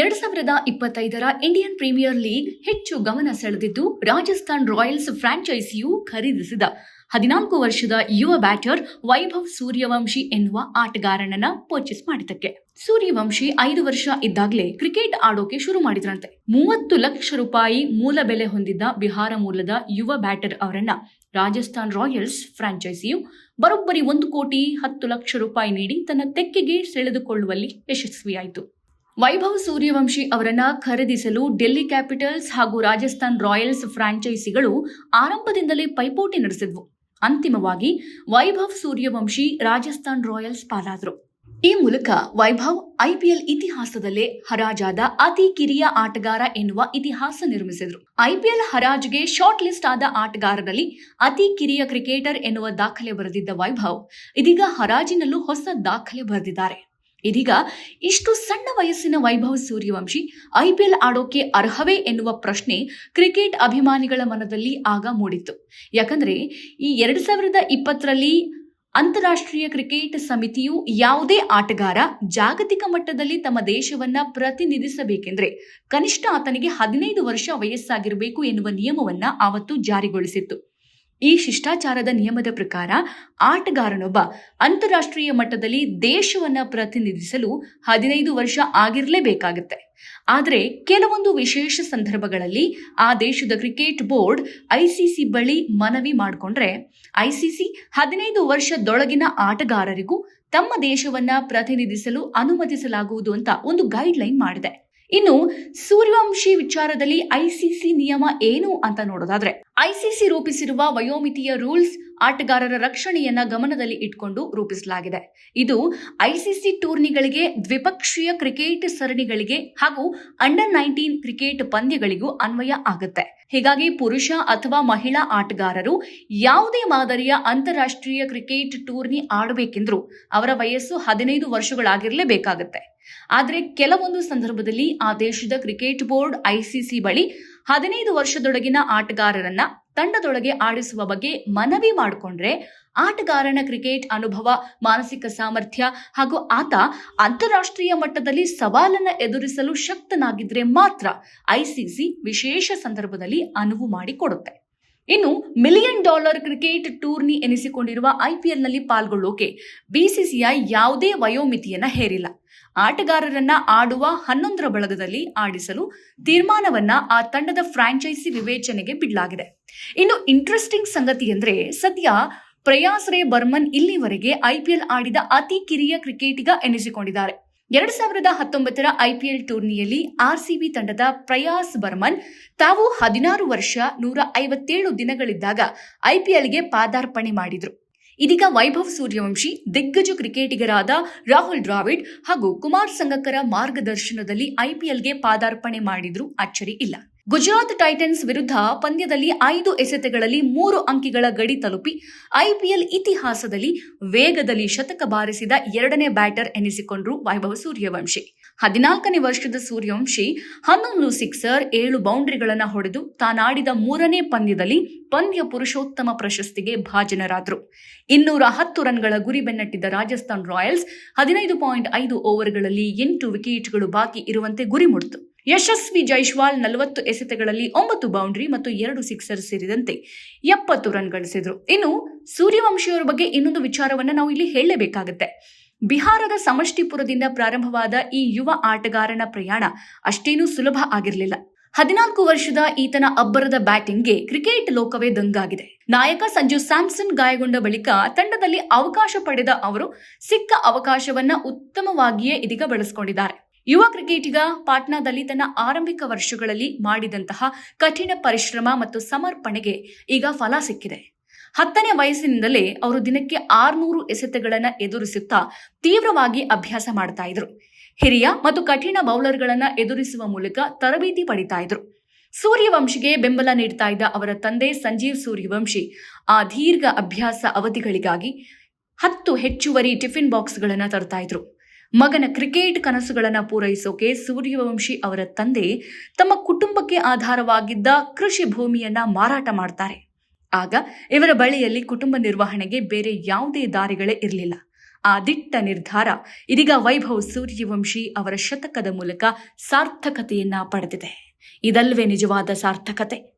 ಎರಡ್ ಸಾವಿರದ ಇಪ್ಪತ್ತೈದರ ಇಂಡಿಯನ್ ಪ್ರೀಮಿಯರ್ ಲೀಗ್ ಹೆಚ್ಚು ಗಮನ ಸೆಳೆದಿದ್ದು, ರಾಜಸ್ಥಾನ್ ರಾಯಲ್ಸ್ ಫ್ರಾಂಚೈಸಿಯು ಖರೀದಿಸಿದ ಹದಿನಾಲ್ಕು ವರ್ಷದ ಯುವ ಬ್ಯಾಟರ್ ವೈಭವ್ ಸೂರ್ಯವಂಶಿ ಎನ್ನುವ ಆಟಗಾರನನ್ನ ಪರ್ಚೇಸ್ ಮಾಡಿದ್ದಕ್ಕೆ. ಸೂರ್ಯವಂಶಿ ಐದು ವರ್ಷ ಇದ್ದಾಗಲೇ ಕ್ರಿಕೆಟ್ ಆಡೋಕೆ ಶುರು ಮಾಡಿದ್ರಂತೆ. ಮೂವತ್ತು ಲಕ್ಷ ರೂಪಾಯಿ ಮೂಲ ಬೆಲೆ ಹೊಂದಿದ್ದ ಬಿಹಾರ ಮೂಲದ ಯುವ ಬ್ಯಾಟರ್ ಅವರನ್ನ ರಾಜಸ್ಥಾನ್ ರಾಯಲ್ಸ್ ಫ್ರಾಂಚೈಸಿಯು ಬರೋಬ್ಬರಿ ಒಂದು ಕೋಟಿ ಹತ್ತು ಲಕ್ಷ ರೂಪಾಯಿ ನೀಡಿ ತನ್ನ ತೆಕ್ಕೆಗೆ ಸೆಳೆದುಕೊಳ್ಳುವಲ್ಲಿ ಯಶಸ್ವಿಯಾಯಿತು. ವೈಭವ್ ಸೂರ್ಯವಂಶಿ ಅವರನ್ನ ಖರೀದಿಸಲು ಡೆಲ್ಲಿ ಕ್ಯಾಪಿಟಲ್ಸ್ ಹಾಗೂ ರಾಜಸ್ಥಾನ್ ರಾಯಲ್ಸ್ ಫ್ರಾಂಚೈಸಿಗಳು ಆರಂಭದಿಂದಲೇ ಪೈಪೋಟಿ ನಡೆಸಿದ್ವು. ಅಂತಿಮವಾಗಿ ವೈಭವ್ ಸೂರ್ಯವಂಶಿ ರಾಜಸ್ಥಾನ್ ರಾಯಲ್ಸ್ ಪಾಲಾದರು. ಈ ಮೂಲಕ ವೈಭವ್ ಐಪಿಎಲ್ ಇತಿಹಾಸದಲ್ಲೇ ಹರಾಜಾದ ಅತಿ ಕಿರಿಯ ಆಟಗಾರ ಎನ್ನುವ ಇತಿಹಾಸ ನಿರ್ಮಿಸಿದರು. ಐಪಿಎಲ್ ಹರಾಜ್ಗೆ ಶಾರ್ಟ್ ಲಿಸ್ಟ್ ಆದ ಆಟಗಾರರಲ್ಲಿ ಅತಿ ಕಿರಿಯ ಕ್ರಿಕೆಟರ್ ಎನ್ನುವ ದಾಖಲೆ ಬರೆದಿದ್ದ ವೈಭವ್ ಇದೀಗ ಹರಾಜಿನಲ್ಲೂ ಹೊಸ ದಾಖಲೆ ಬರೆದಿದ್ದಾರೆ. ಇದೀಗ ಇಷ್ಟು ಸಣ್ಣ ವಯಸ್ಸಿನ ವೈಭವ್ ಸೂರ್ಯವಂಶಿ ಐಪಿಎಲ್ ಆಡೋಕೆ ಅರ್ಹವೇ ಎನ್ನುವ ಪ್ರಶ್ನೆ ಕ್ರಿಕೆಟ್ ಅಭಿಮಾನಿಗಳ ಮನದಲ್ಲಿ ಆಗ ಮೂಡಿತ್ತು. ಯಾಕಂದ್ರೆ ಈ ಎರಡು ಸಾವಿರದ ಇಪ್ಪತ್ತರಲ್ಲಿ ಅಂತಾರಾಷ್ಟ್ರೀಯ ಕ್ರಿಕೆಟ್ ಸಮಿತಿಯು ಯಾವುದೇ ಆಟಗಾರ ಜಾಗತಿಕ ಮಟ್ಟದಲ್ಲಿ ತಮ್ಮ ದೇಶವನ್ನ ಪ್ರತಿನಿಧಿಸಬೇಕೆಂದ್ರೆ ಕನಿಷ್ಠ ಆತನಿಗೆ ಹದಿನೈದು ವರ್ಷ ವಯಸ್ಸಾಗಿರಬೇಕು ಎನ್ನುವ ನಿಯಮವನ್ನ ಆವತ್ತು ಜಾರಿಗೊಳಿಸಿತ್ತು. ಈ ಶಿಷ್ಟಾಚಾರದ ನಿಯಮದ ಪ್ರಕಾರ ಆಟಗಾರನೊಬ್ಬ ಅಂತಾರಾಷ್ಟ್ರೀಯ ಮಟ್ಟದಲ್ಲಿ ದೇಶವನ್ನ ಪ್ರತಿನಿಧಿಸಲು ಹದಿನೈದು ವರ್ಷ ಆಗಿರಲೇಬೇಕಾಗುತ್ತೆ. ಆದರೆ ಕೆಲವೊಂದು ವಿಶೇಷ ಸಂದರ್ಭಗಳಲ್ಲಿ ಆ ದೇಶದ ಕ್ರಿಕೆಟ್ ಬೋರ್ಡ್ ಐಸಿಸಿ ಬಳಿ ಮನವಿ ಮಾಡಿಕೊಂಡ್ರೆ ಐಸಿಸಿ ಹದಿನೈದು ವರ್ಷದೊಳಗಿನ ಆಟಗಾರರಿಗೂ ತಮ್ಮ ದೇಶವನ್ನ ಪ್ರತಿನಿಧಿಸಲು ಅನುಮತಿಸಲಾಗುವುದು ಅಂತ ಒಂದು ಗೈಡ್ ಲೈನ್ ಮಾಡಿದೆ. ಇನ್ನು ಸೂರ್ಯವಂಶಿ ವಿಚಾರದಲ್ಲಿ ಐಸಿಸಿ ನಿಯಮ ಏನು ಅಂತ ನೋಡೋದಾದ್ರೆ ಐಸಿಸಿ ರೂಪಿಸಿರುವ ವಯೋಮಿತಿಯ ರೂಲ್ಸ್ ಆಟಗಾರರ ರಕ್ಷಣೆಯನ್ನ ಗಮನದಲ್ಲಿ ಇಟ್ಕೊಂಡು ರೂಪಿಸಲಾಗಿದೆ. ಇದು ಐಸಿಸಿ ಟೂರ್ನಿಗಳಿಗೆ ದ್ವಿಪಕ್ಷೀಯ ಕ್ರಿಕೆಟ್ ಸರಣಿಗಳಿಗೆ ಹಾಗೂ ಅಂಡರ್ ನೈನ್ಟೀನ್ ಕ್ರಿಕೆಟ್ ಪಂದ್ಯಗಳಿಗೂ ಅನ್ವಯ ಆಗುತ್ತೆ. ಹೀಗಾಗಿ ಪುರುಷ ಅಥವಾ ಮಹಿಳಾ ಆಟಗಾರರು ಯಾವುದೇ ಮಾದರಿಯ ಅಂತಾರಾಷ್ಟ್ರೀಯ ಕ್ರಿಕೆಟ್ ಟೂರ್ನಿ ಆಡಬೇಕೆಂದ್ರೂ ಅವರ ವಯಸ್ಸು ಹದಿನೈದು ವರ್ಷಗಳಾಗಿರಲೇಬೇಕಾಗುತ್ತೆ. ಆದರೆ ಕೆಲವೊಂದು ಸಂದರ್ಭದಲ್ಲಿ ಆ ದೇಶದ ಕ್ರಿಕೆಟ್ ಬೋರ್ಡ್ ಐಸಿಸಿ ಬಳಿ ಹದಿನೈದು ವರ್ಷದೊಳಗಿನ ಆಟಗಾರರನ್ನ ತಂಡದೊಳಗೆ ಆಡಿಸುವ ಬಗ್ಗೆ ಮನವಿ ಮಾಡಿಕೊಂಡ್ರೆ ಆಟಗಾರನ ಕ್ರಿಕೆಟ್ ಅನುಭವ, ಮಾನಸಿಕ ಸಾಮರ್ಥ್ಯ ಹಾಗೂ ಆತ ಅಂತಾರಾಷ್ಟ್ರೀಯ ಮಟ್ಟದಲ್ಲಿ ಸವಾಲನ್ನ ಎದುರಿಸಲು ಶಕ್ತನಾಗಿದ್ರೆ ಮಾತ್ರ ಐಸಿಸಿ ವಿಶೇಷ ಸಂದರ್ಭದಲ್ಲಿ ಅನುವು ಮಾಡಿಕೊಡುತ್ತೆ. ಇನ್ನು ಮಿಲಿಯನ್ ಡಾಲರ್ ಕ್ರಿಕೆಟ್ ಟೂರ್ನಿ ಎನಿಸಿಕೊಂಡಿರುವ ಐಪಿಎಲ್ನಲ್ಲಿ ಪಾಲ್ಗೊಳ್ಳೋಕೆ ಬಿಸಿಸಿಐ ಯಾವುದೇ ವಯೋಮಿತಿಯನ್ನ ಹೇರಿಲ್ಲ. ಆಟಗಾರರನ್ನ ಆಡುವ ಹನ್ನೊಂದರ ಬಳಗದಲ್ಲಿ ಆಡಿಸಲು ತೀರ್ಮಾನವನ್ನ ಆ ತಂಡದ ಫ್ರಾಂಚೈಸಿ ವಿವೇಚನೆಗೆ ಬಿಡಲಾಗಿದೆ. ಇನ್ನು ಇಂಟ್ರೆಸ್ಟಿಂಗ್ ಸಂಗತಿ ಅಂದ್ರೆ ಸದ್ಯ ಪ್ರಯಾಸ್ ರೇ ಬರ್ಮನ್ ಇಲ್ಲಿವರೆಗೆ ಐಪಿಎಲ್ ಆಡಿದ ಅತಿ ಕಿರಿಯ ಕ್ರಿಕೆಟಿಗ ಎನಿಸಿಕೊಂಡಿದ್ದಾರೆ. ಎರಡ್ ಸಾವಿರದ ಹತ್ತೊಂಬತ್ತರ ಐಪಿಎಲ್ ಟೂರ್ನಿಯಲ್ಲಿ ಆರ್ಸಿಬಿ ತಂಡದ ಪ್ರಯಾಸ್ ಬರ್ಮನ್ ತಾವು ಹದಿನಾರು ವರ್ಷ ನೂರ ಐವತ್ತೇಳು ದಿನಗಳಿದ್ದಾಗ ಐಪಿಎಲ್ಗೆ ಪಾದಾರ್ಪಣೆ ಮಾಡಿದರು. ಇದೀಗ ವೈಭವ್ ಸೂರ್ಯವಂಶಿ, ದಿಗ್ಗಜ ಕ್ರಿಕೆಟಿಗರಾದ ರಾಹುಲ್ ದ್ರಾವಿಡ್ ಹಾಗೂ ಕುಮಾರ್ ಸಂಗಕ್ಕರ ಮಾರ್ಗದರ್ಶನದಲ್ಲಿ ಐಪಿಎಲ್ಗೆ ಪಾದಾರ್ಪಣೆ ಮಾಡಿದ್ರು ಅಚ್ಚರಿ ಇಲ್ಲ. ಗುಜರಾತ್ ಟೈಟನ್ಸ್ ವಿರುದ್ಧ ಪಂದ್ಯದಲ್ಲಿ ಐದು ಎಸೆತಗಳಲ್ಲಿ ಮೂರು ಅಂಕಿಗಳ ಗಡಿ ತಲುಪಿ ಐಪಿಎಲ್ ಇತಿಹಾಸದಲ್ಲಿ ವೇಗದಲ್ಲಿ ಶತಕ ಬಾರಿಸಿದ ಎರಡನೇ ಬ್ಯಾಟರ್ ಎನಿಸಿಕೊಂಡ್ರು ವೈಭವ ಸೂರ್ಯವಂಶಿ. ಹದಿನಾಲ್ಕನೇ ವರ್ಷದ ಸೂರ್ಯವಂಶಿ ಹನ್ನೊಂದು ಸಿಕ್ಸರ್ ಏಳು ಬೌಂಡ್ರಿಗಳನ್ನು ಹೊಡೆದು ತಾನಾಡಿದ ಮೂರನೇ ಪಂದ್ಯದಲ್ಲಿ ಪಂದ್ಯ ಪುರುಷೋತ್ತಮ ಪ್ರಶಸ್ತಿಗೆ ಭಾಜನರಾದರು. ಇನ್ನೂರ ಹತ್ತು ರನ್ಗಳ ಗುರಿ ಬೆನ್ನಟ್ಟಿದ್ದ ರಾಜಸ್ಥಾನ್ ರಾಯಲ್ಸ್ ಹದಿನೈದು ಪಾಯಿಂಟ್ ಐದು ಓವರ್ಗಳಲ್ಲಿ ಎಂಟು ವಿಕೆಟ್ಗಳು ಬಾಕಿ ಇರುವಂತೆ ಗುರಿ ಮುಡಿತು. ಯಶಸ್ವಿ ಜೈಶ್ವಾಲ್ ನಲವತ್ತು ಎಸೆತಗಳಲ್ಲಿ ಒಂಬತ್ತು ಬೌಂಡ್ರಿ ಮತ್ತು ಎರಡು ಸಿಕ್ಸರ್ ಸೇರಿದಂತೆ ಎಪ್ಪತ್ತು ರನ್ ಗಳಿಸಿದ್ರು. ಇನ್ನು ಸೂರ್ಯವಂಶಿಯವರ ಬಗ್ಗೆ ಇನ್ನೊಂದು ವಿಚಾರವನ್ನ ನಾವು ಇಲ್ಲಿ ಹೇಳಲೇಬೇಕಾಗುತ್ತೆ. ಬಿಹಾರದ ಸಮಷ್ಟಿಪುರದಿಂದ ಪ್ರಾರಂಭವಾದ ಈ ಯುವ ಆಟಗಾರನ ಪ್ರಯಾಣ ಅಷ್ಟೇನೂ ಸುಲಭ ಆಗಿರಲಿಲ್ಲ. ಹದಿನಾಲ್ಕು ವರ್ಷದ ಈತನ ಅಬ್ಬರದ ಬ್ಯಾಟಿಂಗ್ಗೆ ಕ್ರಿಕೆಟ್ ಲೋಕವೇ ದಂಗಾಗಿದೆ. ನಾಯಕ ಸಂಜು ಸ್ಯಾಮ್ಸನ್ ಗಾಯಗೊಂಡ ಬಳಿಕ ತಂಡದಲ್ಲಿ ಅವಕಾಶ ಪಡೆದ ಅವರು ಸಿಕ್ಕ ಅವಕಾಶವನ್ನ ಉತ್ತಮವಾಗಿಯೇ ಇದೀಗ ಬಳಸಿಕೊಂಡಿದ್ದಾರೆ. ಯುವ ಕ್ರಿಕೆಟಿಗ ಪಾಟ್ನಾದಲ್ಲಿ ತನ್ನ ಆರಂಭಿಕ ವರ್ಷಗಳಲ್ಲಿ ಮಾಡಿದಂತಹ ಕಠಿಣ ಪರಿಶ್ರಮ ಮತ್ತು ಸಮರ್ಪಣೆಗೆ ಈಗ ಫಲ ಸಿಕ್ಕಿದೆ. ಹತ್ತನೇ ವಯಸ್ಸಿನಿಂದಲೇ ಅವರು ದಿನಕ್ಕೆ ಆರ್ನೂರು ಎಸೆತಗಳನ್ನು ಎದುರಿಸುತ್ತಾ ತೀವ್ರವಾಗಿ ಅಭ್ಯಾಸ ಮಾಡ್ತಾ ಇದ್ರು. ಹಿರಿಯ ಮತ್ತು ಕಠಿಣ ಬೌಲರ್ಗಳನ್ನು ಎದುರಿಸುವ ಮೂಲಕ ತರಬೇತಿ ಪಡಿತಾ ಇದ್ರು. ಸೂರ್ಯವಂಶಿಗೆ ಬೆಂಬಲ ನೀಡ್ತಾ ಇದ್ದ ಅವರ ತಂದೆ ಸಂಜೀವ್ ಸೂರ್ಯವಂಶಿ ಆ ದೀರ್ಘ ಅಭ್ಯಾಸ ಅವಧಿಗಳಿಗಾಗಿ ಹತ್ತು ಹೆಚ್ಚುವರಿ ಟಿಫಿನ್ ಬಾಕ್ಸ್ಗಳನ್ನು ತರ್ತಾ ಇದ್ರು. ಮಗನ ಕ್ರಿಕೆಟ್ ಕನಸುಗಳನ್ನು ಪೂರೈಸೋಕೆ ಸೂರ್ಯವಂಶಿ ಅವರ ತಂದೆ ತಮ್ಮ ಕುಟುಂಬಕ್ಕೆ ಆಧಾರವಾಗಿದ್ದ ಕೃಷಿ ಭೂಮಿಯನ್ನ ಮಾರಾಟ ಮಾಡ್ತಾರೆ. ಆಗ ಇವರ ಬಳಿಯಲ್ಲಿ ಕುಟುಂಬ ನಿರ್ವಹಣೆಗೆ ಬೇರೆ ಯಾವುದೇ ದಾರಿಗಳೇ ಇರಲಿಲ್ಲ. ಆ ದಿಟ್ಟ ನಿರ್ಧಾರ ಇದೀಗ ವೈಭವ್ ಸೂರ್ಯವಂಶಿ ಅವರ ಶತಕದ ಮೂಲಕ ಸಾರ್ಥಕತೆಯನ್ನ ಪಡೆದಿದೆ. ಇದಲ್ವೇ ನಿಜವಾದ ಸಾರ್ಥಕತೆ.